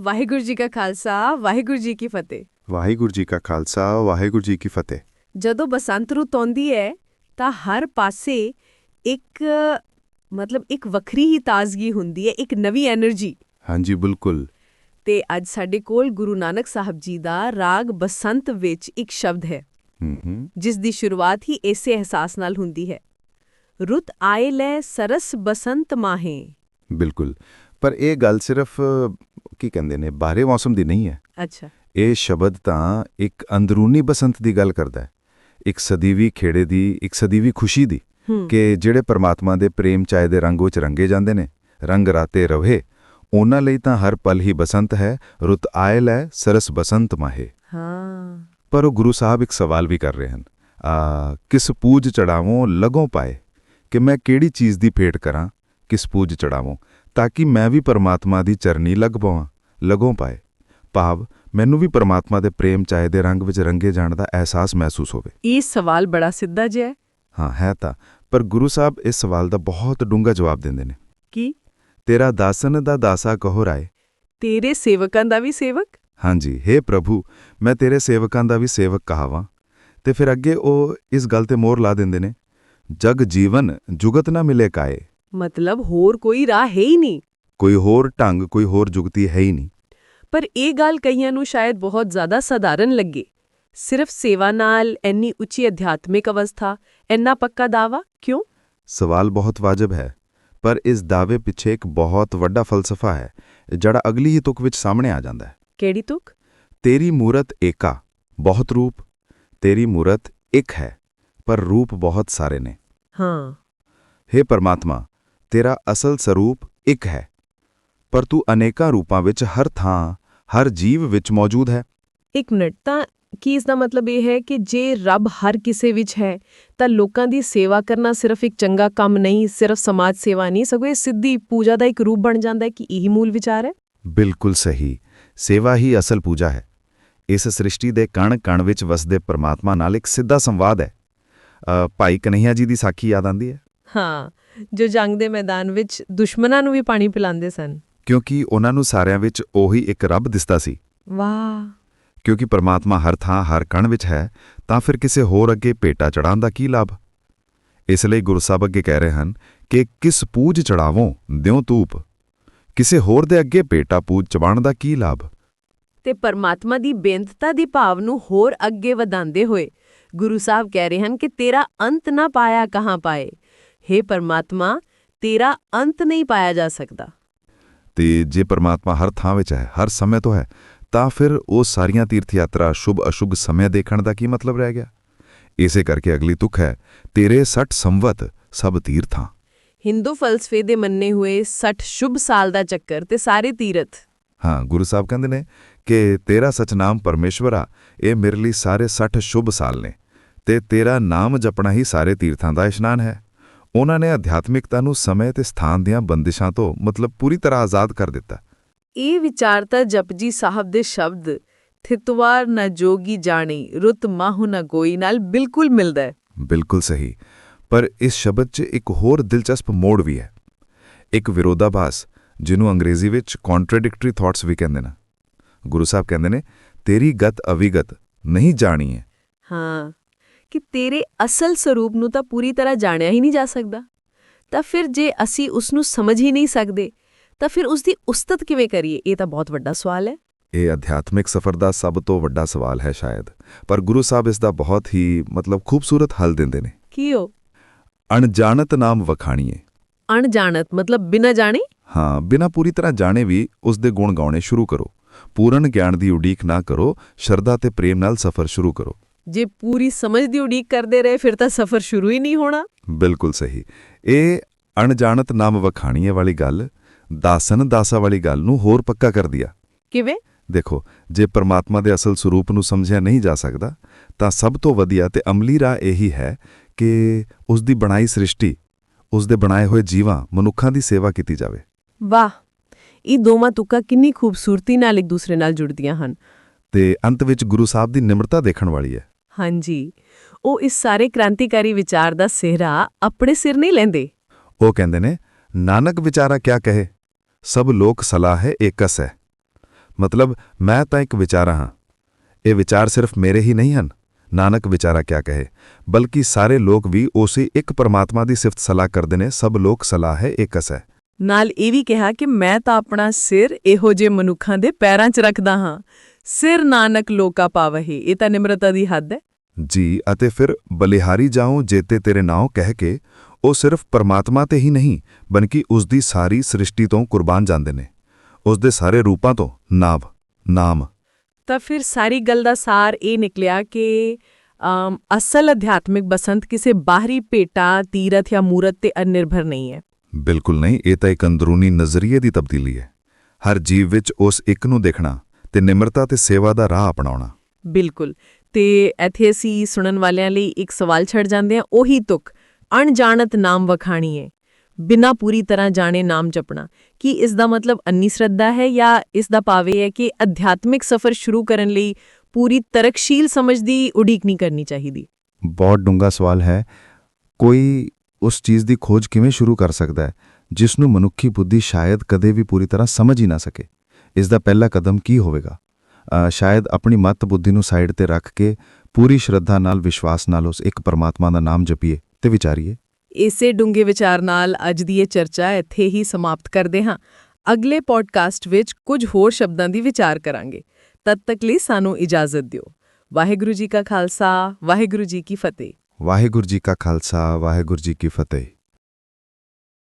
ਵਾਹਿਗੁਰੂ ਜੀ ਕਾ ਖਾਲਸਾ ਵਾਹਿਗੁਰੂ ਜੀ ਕੀ ਫਤਿਹ। ਵਾਹਿਗੁਰੂ ਜੀ ਕਾ ਖਾਲਸਾ ਵਾਹਿਗੁਰੂ ਜੀ ਕੀ ਫਤਿਹ। ਜਦੋਂ ਬਸੰਤ ਰੁੱਤ ਆਉਂਦੀ ਹੈ ਤਾਂ ਹਰ ਪਾਸੇ ਇੱਕ ਮਤਲਬ ਇੱਕ ਵੱਖਰੀ ਹੀ ਤਾਜ਼ਗੀ ਹੁੰਦੀ ਹੈ ਇੱਕ ਨਵੀਂ એનર્ਜੀ ਹਾਂਜੀ ਬਿਲਕੁਲ। ਤੇ ਅੱਜ ਸਾਡੇ ਕੋਲ ਗੁਰੂ ਨਾਨਕ ਸਾਹਿਬ ਜੀ ਦਾ ਰਾਗ ਬਸੰਤ ਵਿੱਚ ਇੱਕ ਸ਼ਬਦ ਹੈ। ਜਿਸ ਦੀ ਸ਼ੁਰੂਆਤ ਹੀ ਇਸੇ ਅਹਿਸਾਸ ਨਾਲ ਹੁੰਦੀ ਹੈ। ਰੁੱਤ ਆਏ ਲੈ ਸਰਸ ਬਸੰਤ ਮਾਹੇ। ਬਿਲਕੁਲ। ਪਰ ਇਹ ਗੱਲ ਸਿਰਫ ਕੀ ਕਹਿੰਦੇ ਨੇ ਬਾਹਰੇ ਮੌਸਮ ਦੀ ਨਹੀਂ ਹੈ। ਅੱਛਾ। ਇਹ ਸ਼ਬਦ ਤਾਂ ਇੱਕ ਅੰਦਰੂਨੀ ਬਸੰਤ ਦੀ ਗੱਲ ਕਰਦਾ ਹੈ। ਇੱਕ ਸਦੀਵੀ ਖੇੜੇ ਦੀ ਇੱਕ ਸਦੀਵੀ ਖੁਸ਼ੀ ਦੀ ਕਿ ਜਿਹੜੇ ਪਰਮਾਤਮਾ ਦੇ ਪ੍ਰੇਮ ਚਾਏ ਦੇ ਰੰਗ ਵਿੱਚ ਰੰਗੇ ਜਾਂਦੇ ਨੇ ਰੰਗ ਰਾਤੇ ਰਵੇ ਉਹਨਾਂ ਲਈ ਤਾਂ ਹਰ ਪਲ ਹੀ ਬਸੰਤ ਹੈ ਰੁੱਤ ਆਇਲ ਹੈ ਸਰਸ ਬਸੰਤ ਮਾਹੇ। ਹਾਂ। ਪਰ ਉਹ ਗੁਰੂ ਸਾਹਿਬ ਇੱਕ ਸਵਾਲ ਵੀ ਕਰ ਰਹੇ ਹਨ। ਆ ਕਿਸ ਪੂਜ ਚੜਾਵੋਂ ਲਗੋਂ ਪਾਏ? ਕਿ ਮੈਂ ਕਿਹੜੀ ਚੀਜ਼ ਦੀ ਭੇਟ ਕਰਾਂ ਕਿਸ ਪੂਜ ਚੜਾਵੋਂ? ਤਾਂ ਕਿ ਮੈਂ ਵੀ ਪਰਮਾਤਮਾ ਦੀ ਚਰਨੀ ਲੱਗ ਪਵਾਂ ਲਗੋਂ ਪਾਏ। ਭਾਵ ਮੈਨੂੰ ਵੀ ਪਰਮਾਤਮਾ ਦੇ ਪ੍ਰੇਮ ਚਾਏ ਦੇ ਰੰਗ ਵਿੱਚ ਰੰਗੇ ਜਾਣ ਦਾ ਅਹਿਸਾਸ ਮਹਿਸੂਸ ਹੋਵੇ। ਇਹ ਸਵਾਲ ਬੜਾ ਸਿੱਧਾ ਜਿਹਾ ਹੈ। ਹਾਂ ਹੈ ਤਾਂ। ਪਰ ਗੁਰੂ ਸਾਹਿਬ ਇਸ ਸਵਾਲ ਦਾ ਬਹੁਤ ਡੂੰਘਾ ਜਵਾਬ ਦਿੰਦੇ ਨੇ। ਕੀ? ਤੇਰਾ ਦਾਸਨ ਦਾ ਦਾਸਾ ਕਹੋ ਰਾਏ। ਤੇਰੇ ਸੇਵਕਾਂ ਦਾ ਵੀ ਸੇਵਕ? ਹਾਂਜੀ हे ਪ੍ਰਭੂ ਮੈਂ ਤੇਰੇ ਸੇਵਕਾਂ ਦਾ ਵੀ ਸੇਵਕ ਕਹਾਵਾਂ। ਤੇ ਫਿਰ ਅੱਗੇ ਉਹ ਇਸ ਗੱਲ ਤੇ ਮੋਹਰ ਲਾ ਦਿੰਦੇ ਨੇ ਜਗ ਜੀਵਨ ਜੁਗਤ ਨਾ ਮਿਲੇ ਕਾਏ। ਮਤਲਬ ਹੋਰ ਕੋਈ ਰਾਹ ਹੈ ਹੀ ਨਹੀਂ। ਕੋਈ ਹੋਰ ਢੰਗ ਕੋਈ ਹੋਰ ਜੁਗਤੀ ਹੈ ਹੀ ਨਹੀਂ। ਪਰ ਇਹ ਗੱਲ ਕਈਆਂ ਨੂੰ ਸ਼ਾਇਦ ਬਹੁਤ ਜ਼ਿਆਦਾ ਸਧਾਰਨ ਲੱਗੇ। ਸਿਰਫ ਸੇਵਾ ਨਾਲ ਇੰਨੀ ਉੱਚੀ ਅਧਿਆਤਮਿਕ ਅਵਸਥਾ ਇੰਨਾ ਪੱਕਾ ਦਾਵਾ ਕਿਉਂ? ਸਵਾਲ ਬਹੁਤ ਵਾਜਬ ਹੈ ਪਰ ਇਸ ਦਾਅਵੇ ਪਿੱਛੇ ਇੱਕ ਬਹੁਤ ਵੱਡਾ ਫਲਸਫਾ ਹੈ ਜਿਹੜਾ ਅਗਲੀ ਹੀ ਤੁਕ ਵਿੱਚ ਸਾਹਮਣੇ ਆ ਜਾਂਦਾ ਹੈ। ਕਿਹੜੀ ਤੁਕ? ਤੇਰੀ ਮੂਰਤ ਏਕਾ ਬਹੁਤ ਰੂਪ। ਤੇਰੀ ਮੂਰਤ ਇੱਕ ਹੈ ਪਰ ਰੂਪ ਬਹੁਤ ਸਾਰੇ ਨੇ। ਹਾਂ। हे ਪਰਮਾਤਮਾ ਤੇਰਾ ਅਸਲ ਸਰੂਪ ਇੱਕ ਹੈ। ਪਰ ਤੂੰ ਅਨੇਕਾਂ ਰੂਪਾਂ ਵਿੱਚ ਹਰ ਥਾਂ ਹਰ ਜੀਵ ਵਿੱਚ ਮੌਜੂਦ ਹੈ। ਇੱਕ ਮਿੰਟ ਤਾਂ ਕੀ ਇਸ ਦਾ ਮਤਲਬ ਇਹ ਹੈ ਕਿ ਜੇ ਰੱਬ ਹਰ ਕਿਸੇ ਵਿੱਚ ਹੈ ਤਾਂ ਲੋਕਾਂ ਦੀ ਸੇਵਾ ਕਰਨਾ ਸਿਰਫ ਇੱਕ ਚੰਗਾ ਕੰਮ ਨਹੀਂ ਸਿਰਫ ਸਮਾਜ ਸੇਵਾ ਨਹੀਂ ਸਗੋਂ ਇਹ ਸਿੱਧੀ ਪੂਜਾ ਦਾ ਇੱਕ ਰੂਪ ਬਣ ਜਾਂਦਾ ਹੈ ਕਿ ਇਹੀ ਮੂਲ ਵਿਚਾਰ ਹੈ। ਬਿਲਕੁਲ ਸਹੀ। ਸੇਵਾ ਹੀ ਅਸਲ ਪੂਜਾ ਹੈ। ਇਸ ਸ੍ਰਿਸ਼ਟੀ ਦੇ ਕਣ-ਕਣ ਵਿੱਚ ਵਸਦੇ ਪਰਮਾਤਮਾ ਨਾਲ ਇੱਕ ਸਿੱਧਾ ਸੰਵਾਦ ਹੈ। ਭਾਈ ਕਨਈਆ ਜੀ ਦੀ ਸਾਖੀ ਯਾਦ ਆਂਦੀ ਹੈ? ਹਾਂ ਜੋ ਜੰਗ ਦੇ ਮੈਦਾਨ ਵਿੱਚ ਦੁਸ਼ਮਣਾਂ ਨੂੰ ਵੀ ਪਾਣੀ ਪਿਲਾਉਂਦੇ ਸਨ। ਕਿਉਂਕਿ ਉਹਨਾਂ ਨੂੰ ਸਾਰਿਆਂ ਵਿੱਚ ਉਹੀ ਇੱਕ ਰੱਬ ਦਿਸਦਾ ਸੀ। ਵਾਹ। ਕਿਉਂਕਿ ਪਰਮਾਤਮਾ ਹਰ ਥਾਂ ਹਰ ਕਣ ਵਿੱਚ ਹੈ ਤਾਂ ਫਿਰ ਕਿਸੇ ਹੋਰ ਅੱਗੇ ਭੇਟਾ ਚੜਾਉਣ ਦਾ ਕੀ ਲਾਭ? ਇਸ ਲਈ ਗੁਰੂ ਸਾਹਿਬ ਅੱਗੇ ਕਹਿ ਰਹੇ ਹਨ ਕਿ ਕਿਸ ਪੂਜ ਚੜਾਵੋਂ ਦਿਉ ਤੂਪ ਕਿਸੇ ਹੋਰ ਦੇ ਅੱਗੇ ਭੇਟਾ ਪੂਜ ਚਵਾਣ ਦਾ ਕੀ ਲਾਭ? ਤੇ ਪਰਮਾਤਮਾ ਦੀ ਬੇਨਤਤਾ ਦੀ ਭਾਵ ਨੂੰ ਹੋਰ ਅੱਗੇ ਵਧਾਉਂਦੇ ਹੋਏ ਗੁਰੂ ਸਾਹਿਬ ਕਹਿ ਰਹੇ ਹਨ ਕਿ ਤੇਰਾ ਅੰਤ ਨਾ ਪਾਇਆ ਕਹਾਂ ਪਾਏ। हे ਪਰਮਾਤਮਾ ਤੇਰਾ ਅੰਤ ਨਹੀਂ ਪਾਇਆ ਜਾ ਸਕਦਾ। ਤੇ ਜੇ ਪਰਮਾਤਮਾ ਹਰ ਥਾਂ ਵਿੱਚ ਹੈ ਹਰ ਸਮੇਂ ਤੋਂ ਹੈ ਤਾਂ ਫਿਰ ਉਹ ਸਾਰੀਆਂ ਤੀਰਥ ਯਾਤਰਾ ਸ਼ੁਭ ਅਸ਼ੁਭ ਸਮੇਂ ਦੇਖਣ ਦਾ ਕੀ ਮਤਲਬ ਰਹਿ ਗਿਆ? ਇਸੇ ਕਰਕੇ ਅਗਲੀ ਤੁਕ ਹੈ ਤੇਰੇ 60 ਸੰਵਤ ਸਭ ਤੀਰਥਾਂ। ਹਿੰਦੂ ਫਲਸਫੇ ਦੇ ਮੰਨੇ ਹੋਏ 60 ਸ਼ੁਭ ਸਾਲ ਦਾ ਚੱਕਰ ਤੇ ਸਾਰੇ ਤੀਰਥ। ਹਾਂ ਗੁਰੂ ਸਾਹਿਬ ਕਹਿੰਦੇ ਨੇ ਕਿ ਤੇਰਾ ਸਚਨਾਮ ਪਰਮੇਸ਼ਵਰਾ ਇਹ ਮੇਰੇ ਲਈ ਸਾਰੇ 60 ਸ਼ੁਭ ਸਾਲ ਨੇ ਤੇ ਤੇਰਾ ਨਾਮ ਜਪਣਾ ਹੀ ਸਾਰੇ ਤੀਰਥਾਂ ਦਾ ਇਸ਼ਨਾਨ ਹੈ। ਉਹਨਾਂ ਨੇ ਅਧਿਆਤਮਿਕਤਾ ਨੂੰ ਸਮੇਂ ਤੇ ਸਥਾਨ ਦੀਆਂ ਬੰਦਿਸ਼ਾਂ ਤੋਂ ਮਤਲਬ ਪੂਰੀ ਤਰ੍ਹਾਂ ਆਜ਼ਾਦ ਕਰ ਦਿੱਤਾ। ਇਹ ਵਿਚਾਰਤਾ ਜਪਜੀ ਸਾਹਿਬ ਦੇ ਸ਼ਬਦ ਥਿਤਵਾਰ ਨ ਜੋਗੀ ਜਾਣੀ ਰੁਤ ਮਾਹੁ ਨ ਕੋਈ ਨਾਲ ਬਿਲਕੁਲ ਮਿਲਦਾ ਹੈ। ਬਿਲਕੁਲ ਸਹੀ। ਪਰ ਇਸ ਸ਼ਬਦ 'ਚ ਇੱਕ ਹੋਰ ਦਿਲਚਸਪ ਮੋੜ ਵੀ ਹੈ। ਇੱਕ ਵਿਰੋਧਾਭਾਸ ਜਿਹਨੂੰ ਅੰਗਰੇਜ਼ੀ ਵਿੱਚ ਕੰਟਰਡਿਕਟਰੀ ਥਾਟਸ ਵੀ ਕਹਿੰਦੇ ਨੇ। ਗੁਰੂ ਸਾਹਿਬ ਕਹਿੰਦੇ ਨੇ ਤੇਰੀ ਗਤ ਅਵਿਗਤ ਨਹੀਂ ਜਾਣੀ ਹੈ। ਹਾਂ। ਕਿ ਤੇਰੇ ਅਸਲ ਸਰੂਪ ਨੂੰ ਤਾਂ ਪੂਰੀ ਤਰ੍ਹਾਂ ਜਾਣਿਆ ਹੀ ਨਹੀਂ ਜਾ ਸਕਦਾ। ਤਾਂ ਫਿਰ ਜੇ ਅਸੀਂ ਉਸ ਨੂੰ ਸਮਝ ਹੀ ਨਹੀਂ ਸਕਦੇ ਤਾਂ ਫਿਰ ਉਸ ਦੀ ਉਸਤਤ ਕਿਵੇਂ ਕਰੀਏ? ਇਹ ਤਾਂ ਬਹੁਤ ਵੱਡਾ ਸਵਾਲ ਹੈ। ਇਹ ਅਧਿਆਤਮਿਕ ਸਫ਼ਰ ਦਾ ਸਭ ਤੋਂ ਵੱਡਾ ਸਵਾਲ ਹੈ ਸ਼ਾਇਦ। ਪਰ ਗੁਰੂ ਸਾਹਿਬ ਇਸ ਦਾ ਬਹੁਤ ਹੀ ਮਤਲਬ ਖੂਬਸੂਰਤ ਹੱਲ ਦਿੰਦੇ ਨੇ। ਕੀ ਹੋ ਅਣਜਾਣਤ ਨਾਮ ਵਖਾਣੀਏ। ਅਣਜਾਣਤ ਮਤਲਬ ਬਿਨਾਂ ਜਾਣੇ? ਹਾਂ ਬਿਨਾਂ ਪੂਰੀ ਤਰ੍ਹਾਂ ਜਾਣੇ ਵੀ ਉਸ ਦੇ ਗੁਣ ਗਾਉਣੇ ਸ਼ੁਰੂ ਕਰੋ। ਪੂਰਨ ਗਿਆਨ ਦੀ ਉਡੀਕ ਨਾ ਕਰੋ ਸ਼ਰਧਾ ਤੇ ਪ੍ਰੇਮ ਨਾਲ ਸਫ਼ਰ ਸ਼ੁਰੂ ਕਰੋ। ਜੇ ਪੂਰੀ ਸਮਝ ਦੀ ਉਡੀਕ ਕਰਦੇ ਰਹੇ ਫਿਰ ਤਾਂ ਸਫ਼ਰ ਸ਼ੁਰੂ ਹੀ ਨਹੀਂ ਹੋਣਾ। ਬਿਲਕੁਲ ਸਹੀ। ਇਹ ਅਣਜਾਣਤ ਨਾਮ ਵਖਾਣੀਏ ਵਾਲੀ ਗੱਲ ਦਾਸਨ ਦਾਸਾ ਵਾਲੀ ਗੱਲ ਨੂੰ ਹੋਰ ਪੱਕਾ ਕਰ ਦਿਆ ਕਿਵੇਂ? ਦੇਖੋ ਜੇ ਪਰਮਾਤਮਾ ਦੇ ਅਸਲ ਸਰੂਪ ਨੂੰ ਸਮਝਿਆ ਨਹੀਂ ਜਾ ਸਕਦਾ ਤਾਂ ਸਭ ਤੋਂ ਵਧੀਆ ਤੇ ਅਮਲੀ ਰਾਹ ਇਹੀ ਹੈ ਕਿ ਉਸ ਦੀ ਬਣਾਈ ਸ੍ਰਿਸ਼ਟੀ ਉਸ ਦੇ ਬਣਾਏ ਹੋਏ ਜੀਵਾਂ ਮਨੁੱਖਾਂ ਦੀ ਸੇਵਾ ਕੀਤੀ ਜਾਵੇ। ਵਾਹ! ਇਹ ਦੋਵਾਂ ਤੁਕਾਂ ਕਿੰਨੀ ਖੂਬਸੂਰਤੀ ਨਾਲ ਇੱਕ ਦੂਸਰੇ ਨਾਲ ਜੁੜਦੀਆਂ ਹਨ। ਤੇ ਅੰਤ ਵਿੱਚ ਗੁਰੂ ਸਾਹਿਬ ਦੀ ਨਿਮਰਤਾ ਦੇਖਣ ਵਾਲੀ ਹੈ। ਹਾਂਜੀ। ਉਹ ਇਸ ਸਾਰੇ ਕ੍ਰਾਂਤੀਕਾਰੀ ਵਿਚਾਰ ਦਾ ਸਿਹਰਾ ਆਪਣੇ ਸਿਰ ਨਹੀਂ ਲੈਂਦੇ। ਉਹ ਕਹਿੰਦੇ ਨੇ ਨਾਨਕ ਵਿਚਾਰਾ ਕਿਆ ਕਹੇ? ਸਭ ਲੋਕ ਸਲਾਹ ਹੈ ਏਕਸ ਹੈ। ਮਤਲਬ ਮੈਂ ਤਾਂ ਇੱਕ ਵਿਚਾਰਾ ਹਾਂ। ਇਹ ਵਿਚਾਰ ਸਿਰਫ ਮੇਰੇ ਹੀ ਨਹੀਂ ਹਨ। ਨਾਨਕ ਵਿਚਾਰਾ ਕਿਆ ਕਹੇ? ਬਲਕਿ ਸਾਰੇ ਲੋਕ ਵੀ ਉਸੇ ਇੱਕ ਪਰਮਾਤਮਾ ਦੀ ਸਿਫਤ ਸਲਾਹ ਕਰਦੇ ਨੇ ਸਭ ਲੋਕ ਸਲਾਹ ਹੈ ਏਕਸ ਹੈ। ਨਾਲ ਇਹ ਵੀ ਕਿਹਾ ਕਿ ਮੈਂ ਤਾਂ ਆਪਣਾ ਸਿਰ ਇਹੋ ਜਿਹੇ ਮਨੁੱਖਾਂ ਦੇ ਪੈਰਾਂ 'ਚ ਰੱਖਦਾ ਹਾਂ। ਸਿਰ ਨਾਨਕ ਲੋਕਾ ਪਾਵਹੇ ਇਹ ਤਾਂ ਨਿਮਰਤਾ ਦੀ ਹੱਦ ਹੈ। ਜੀ ਅਤੇ ਫਿਰ ਬਲਿਹਾਰੀ ਜਾਉ ਜੇਤੇ ਤੇਰੇ ਨਾਉ ਕਹਿ ਕੇ ਉਹ ਸਿਰਫ ਪਰਮਾਤਮਾ ਤੇ ਹੀ ਨਹੀਂ ਬਲਕਿ ਉਸ ਦੀ ਸਾਰੀ ਸ੍ਰਿਸ਼ਟੀ ਤੋਂ ਕੁਰਬਾਨ ਜਾਂਦੇ ਨੇ। ਉਸ ਦੇ ਸਾਰੇ ਰੂਪਾਂ ਤੋਂ ਨਾਭ ਨਾਮ। ਤਾਂ ਫਿਰ ਸਾਰੀ ਗੱਲ ਦਾ ਸਾਰ ਇਹ ਨਿਕਲਿਆ ਕਿ ਅਸਲ ਅਧਿਆਤਮਿਕ ਬਸੰਤ ਕਿਸੇ ਬਾਹਰੀ ਭੇਟਾ ਤੀਰਥ ਜਾਂ ਮੂਰਤ ਤੇ ਅਨਿਰਭਰ ਨਹੀਂ ਹੈ। ਬਿਲਕੁਲ ਨਹੀਂ ਇਹ ਤਾਂ ਇੱਕ ਅੰਦਰੂਨੀ ਨਜ਼ਰੀਏ ਦੀ ਤਬਦੀਲੀ ਹੈ। ਹਰ ਜੀਵ ਵਿੱਚ ਉਸ ਇੱਕ ਨੂੰ ਦੇਖਣਾ ਤੇ ਨਿਮਰਤਾ ਤੇ ਸੇਵਾ ਦਾ ਰਾਹ ਅਪਣਾਉਣਾ। ਬਿਲਕੁਲ। ਤੇ ਇੱਥੇ ਅਸੀਂ ਸੁਣਨ ਵਾਲਿਆਂ ਲਈ ਇੱਕ ਸਵਾਲ ਛੱਡ ਜਾਂਦੇ ਹਾਂ ਉਹੀ ਤੁਕ ਅਣਜਾਣਤ ਨਾਮ ਵਖਾਣੀਏ ਬਿਨਾ ਪੂਰੀ ਤਰ੍ਹਾਂ ਜਾਣੇ ਨਾਮ ਜਪਣਾ। ਕੀ ਇਸ ਦਾ ਮਤਲਬ ਅੰਨੀ ਸ਼ਰਧਾ ਹੈ ਜਾਂ ਇਸ ਦਾ ਭਾਵੇਂ ਹੈ ਕਿ ਅਧਿਆਤਮਿਕ ਸਫ਼ਰ ਸ਼ੁਰੂ ਕਰਨ ਲਈ ਪੂਰੀ ਤਰਕਸ਼ੀਲ ਸਮਝ ਦੀ ਉਡੀਕ ਨਹੀਂ ਕਰਨੀ ਚਾਹੀਦੀ? ਬਹੁਤ ਡੂੰਘਾ ਸਵਾਲ ਹੈ। ਕੋਈ ਉਸ ਚੀਜ਼ ਦੀ ਖੋਜ ਕਿਵੇਂ ਸ਼ੁਰੂ ਕਰ ਸਕਦਾ ਹੈ ਜਿਸ ਨੂੰ ਮਨੁੱਖੀ ਬੁੱਧੀ ਸ਼ਾਇਦ ਕਦੇ ਵੀ ਪੂਰੀ ਤਰ੍ਹਾਂ ਸਮਝ ਹੀ ਨਾ ਸਕੇ? ਇਸ ਦਾ ਪਹਿਲਾ ਕਦਮ ਕੀ ਹੋਵੇਗਾ? ਸ਼ਾਇਦ ਆਪਣੀ ਮਤ ਬੁੱਧੀ ਨੂੰ ਸਾਈਡ ਤੇ ਰੱਖ ਕੇ ਪੂਰੀ ਸ਼ਰਧਾ ਨਾਲ ਵਿਸ਼ਵਾਸ ਨਾਲ ਉਸ ਇੱਕ ਪਰਮਾਤਮਾ ਦਾ ਨਾਮ ਜਪੀਏ ਤੇ ਵਿਚਾਰੀਏ। ਇਸੇ ਡੂੰਘੇ ਵਿਚਾਰ ਨਾਲ ਅੱਜ ਦੀ ਇਹ ਚਰਚਾ ਇੱਥੇ ਹੀ ਸਮਾਪਤ ਕਰਦੇ ਹਾਂ। ਅਗਲੇ ਪੋਡਕਾਸਟ ਵਿੱਚ ਕੁਝ ਹੋਰ ਸ਼ਬਦਾਂ ਦੀ ਵਿਚਾਰ ਕਰਾਂਗੇ। ਤਦ ਤੱਕ ਲਈ ਸਾਨੂੰ ਇਜਾਜ਼ਤ ਦਿਓ। ਵਾਹਿਗੁਰੂ ਜੀ ਕਾ ਖਾਲਸਾ ਵਾਹਿਗੁਰੂ ਜੀ ਕੀ ਫਤਿਹ। ਵਾਹਿਗੁਰੂ ਜੀ ਕਾ ਖਾਲਸਾ ਵਾਹਿਗੁਰੂ ਜੀ ਕੀ ਫਤਿਹ।